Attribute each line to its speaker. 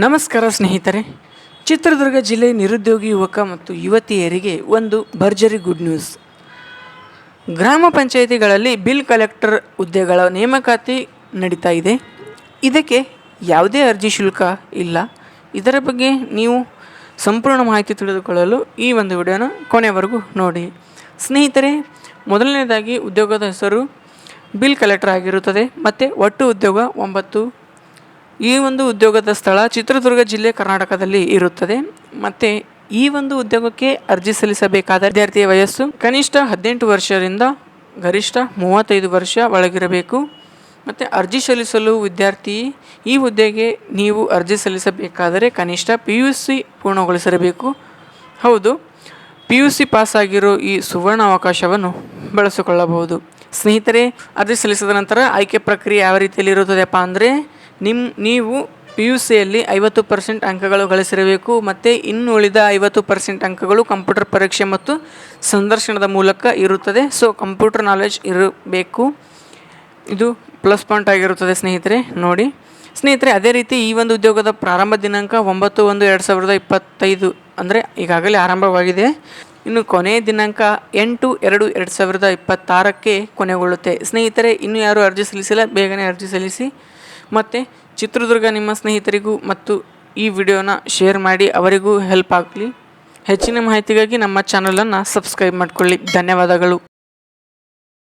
Speaker 1: ನಮಸ್ಕಾರ ಸ್ನೇಹಿತರೆ. ಚಿತ್ರದುರ್ಗ ಜಿಲ್ಲೆ ನಿರುದ್ಯೋಗಿ ಯುವಕ ಮತ್ತು ಯುವತಿಯರಿಗೆ ಒಂದು ಭರ್ಜರಿ ಗುಡ್ ನ್ಯೂಸ್ ಗ್ರಾಮ ಪಂಚಾಯಿತಿಗಳಲ್ಲಿ ಬಿಲ್ ಕಲೆಕ್ಟರ್ ಹುದ್ದೆಗಳ ನೇಮಕಾತಿ ನಡೀತಾ ಇದೆ. ಇದಕ್ಕೆ ಯಾವುದೇ ಅರ್ಜಿ ಶುಲ್ಕ ಇಲ್ಲ. ಇದರ ಬಗ್ಗೆ ನೀವು ಸಂಪೂರ್ಣ ಮಾಹಿತಿ ತಿಳಿದುಕೊಳ್ಳಲು ಈ ಒಂದು ವಿಡಿಯೋನ ಕೊನೆವರೆಗೂ ನೋಡಿ. ಸ್ನೇಹಿತರೆ, ಮೊದಲನೇದಾಗಿ ಉದ್ಯೋಗದ ಹೆಸರು ಬಿಲ್ ಕಲೆಕ್ಟರ್ ಆಗಿರುತ್ತದೆ. ಮತ್ತು ಒಟ್ಟು ಉದ್ಯೋಗ ಒಂಬತ್ತು ಈ ಒಂದು ಉದ್ಯೋಗದ ಸ್ಥಳ ಚಿತ್ರದುರ್ಗ ಜಿಲ್ಲೆ ಕರ್ನಾಟಕದಲ್ಲಿ ಇರುತ್ತದೆ. ಮತ್ತು ಈ ಒಂದು ಉದ್ಯೋಗಕ್ಕೆ ಅರ್ಜಿ ಸಲ್ಲಿಸಬೇಕಾದ ವಿದ್ಯಾರ್ಥಿಯ ವಯಸ್ಸು ಕನಿಷ್ಠ ಹದಿನೆಂಟು ವರ್ಷದಿಂದ ಗರಿಷ್ಠ ಮೂವತ್ತೈದು ವರ್ಷ ಒಳಗಿರಬೇಕು. ಮತ್ತು ಅರ್ಜಿ ಸಲ್ಲಿಸಲು ವಿದ್ಯಾರ್ಥಿ ಈ ಹುದ್ದೆಗೆ ನೀವು ಅರ್ಜಿ ಸಲ್ಲಿಸಬೇಕಾದರೆ ಕನಿಷ್ಠ ಪಿ ಯು ಸಿ ಪೂರ್ಣಗೊಳಿಸಿರಬೇಕು. ಹೌದು ಪಿ ಯು ಸಿ ಪಾಸಾಗಿರೋ ಈ ಸುವರ್ಣ ಅವಕಾಶವನ್ನು ಬಳಸಿಕೊಳ್ಳಬಹುದು. ಸ್ನೇಹಿತರೆ, ಅರ್ಜಿ ಸಲ್ಲಿಸಿದ ನಂತರ ಆಯ್ಕೆ ಪ್ರಕ್ರಿಯೆ ಯಾವ ರೀತಿಯಲ್ಲಿ ಇರುತ್ತದೆಪ್ಪ ಅಂದರೆ ನಿಮ್ಮ ನೀವು ಪಿ ಯು ಸಿಯಲ್ಲಿ ಐವತ್ತು ಪರ್ಸೆಂಟ್ ಅಂಕಗಳು ಗಳಿಸಿರಬೇಕು, ಮತ್ತು ಇನ್ನು ಉಳಿದ ಐವತ್ತು ಪರ್ಸೆಂಟ್ ಅಂಕಗಳು ಕಂಪ್ಯೂಟರ್ ಪರೀಕ್ಷೆ ಮತ್ತು ಸಂದರ್ಶನದ ಮೂಲಕ ಇರುತ್ತದೆ. ಸೊ ಕಂಪ್ಯೂಟರ್ ನಾಲೆಜ್ ಇರಬೇಕು. ಇದು ಪ್ಲಸ್ ಪಾಯಿಂಟ್ ಆಗಿರುತ್ತದೆ ಸ್ನೇಹಿತರೆ, ನೋಡಿ. ಸ್ನೇಹಿತರೆ, ಅದೇ ರೀತಿ ಈ ಒಂದು ಉದ್ಯೋಗದ ಪ್ರಾರಂಭ ದಿನಾಂಕ ಒಂಬತ್ತು ಒಂದು ಎರಡು ಸಾವಿರದ ಇಪ್ಪತ್ತೈದು ಅಂದರೆ ಈಗಾಗಲೇ ಆರಂಭವಾಗಿದೆ. ಇನ್ನು ಕೊನೆಯ ದಿನಾಂಕ ಎಂಟು ಎರಡು ಎರಡು ಸಾವಿರದ ಇಪ್ಪತ್ತಾರಕ್ಕೆ ಕೊನೆಗೊಳ್ಳುತ್ತೆ. ಸ್ನೇಹಿತರೆ, ಇನ್ನು ಯಾರೂ ಅರ್ಜಿ ಸಲ್ಲಿಸಿಲ್ಲ, ಬೇಗನೆ ಅರ್ಜಿ ಸಲ್ಲಿಸಿ. ಮತ್ತು ಚಿತ್ರದುರ್ಗ ನಿಮ್ಮ ಸ್ನೇಹಿತರಿಗೂ ಮತ್ತು ಈ ವಿಡಿಯೋನ ಶೇರ್ ಮಾಡಿ ಅವರಿಗೂ ಹೆಲ್ಪ್ ಆಗಲಿ. ಹೆಚ್ಚಿನ ಮಾಹಿತಿಗಾಗಿ ನಮ್ಮ ಚಾನಲನ್ನು ಸಬ್ಸ್ಕ್ರೈಬ್ ಮಾಡಿಕೊಳ್ಳಿ. ಧನ್ಯವಾದಗಳು.